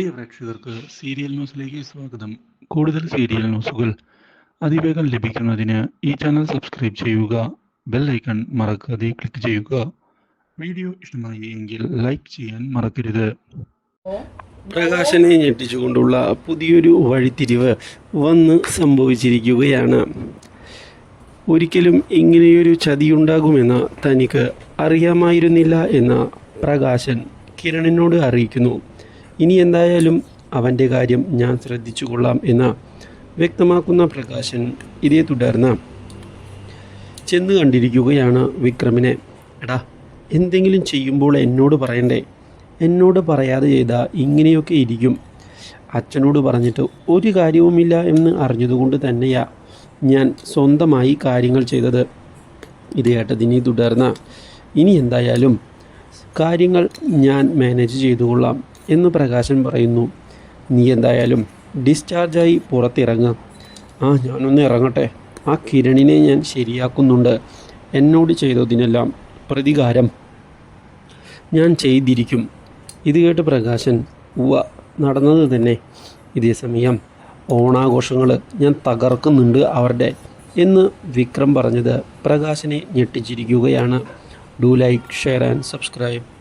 പ്രിയ പ്രേക്ഷകർക്ക് സീരിയൽ ന്യൂസിലേക്ക് സ്വാഗതം. കൂടുതൽ സീരിയൽ ന്യൂസുകൾ അതിവേഗം ലഭിക്കുന്നതിന് ഈ ചാനൽ സബ്സ്ക്രൈബ് ചെയ്യുക ബെൽ ഐക്കൺ മറക്കാതെ ക്ലിക്ക് ചെയ്യുക. വീഡിയോ ഇഷ്ടമായി എങ്കിൽ ലൈക്ക് ചെയ്യാൻ മറക്കരുത്. പ്രകാശനെ ഞെട്ടിച്ചുകൊണ്ടുള്ള പുതിയൊരു വഴിത്തിരിവ് വന്ന് സംഭവിച്ചിരിക്കുകയാണ്. ഒരിക്കലും ഇങ്ങനെയൊരു ചതിയുണ്ടാകുമെന്ന് തനിക്ക് അറിയാമായിരുന്നില്ല എന്ന് പ്രകാശൻ കിരണിനോട് അറിയിക്കുന്നു. ഇനി എന്തായാലും അവന്റെ കാര്യം ഞാൻ ശ്രദ്ധിച്ചു കൊള്ളാം എന്ന് വ്യക്തമാക്കുന്ന പ്രകാശൻ ഇതേ തുടർന്ന് ചെന്ന് കണ്ടിരിക്കുകയാണ് വിക്രമിനെ. എടാ എന്തെങ്കിലും ചെയ്യുമ്പോൾ എന്നോട് പറയണ്ടേ? എന്നോട് പറയാതെ ചെയ്താൽ ഇങ്ങനെയൊക്കെ ഇരിക്കും. അച്ഛനോട് പറഞ്ഞിട്ട് ഒരു കാര്യവുമില്ല എന്ന് അറിഞ്ഞതുകൊണ്ട് തന്നെയാ ഞാൻ സ്വന്തമായി കാര്യങ്ങൾ ചെയ്തത്. ഇത് കേട്ടതിനെ തുടർന്ന് ഇനി എന്തായാലും കാര്യങ്ങൾ ഞാൻ മാനേജ് ചെയ്തുകൊള്ളാം. എന്ന് പ്രകാശൻ പറയുന്നു. നീ എന്തായാലും ഡിസ്ചാർജായി പുറത്തിറങ്ങുക ആ ഞാനൊന്ന് ഇറങ്ങട്ടെ. ആ കിരണിനെ ഞാൻ ശരിയാക്കുന്നുണ്ട്. എന്നോട് ചെയ്തതിനെല്ലാം പ്രതികാരം ഞാൻ ചെയ്തിരിക്കും. ഇത് കേട്ട് പ്രകാശൻ ഉവ നടന്നത് തന്നെ. ഇതേ സമയം ഓണാഘോഷങ്ങൾ ഞാൻ തകർക്കുന്നുണ്ട് അവരുടെ എന്ന് വിക്രം പറഞ്ഞത് പ്രകാശനെ ഞെട്ടിച്ചിരിക്കുകയാണ്. Do like share and subscribe.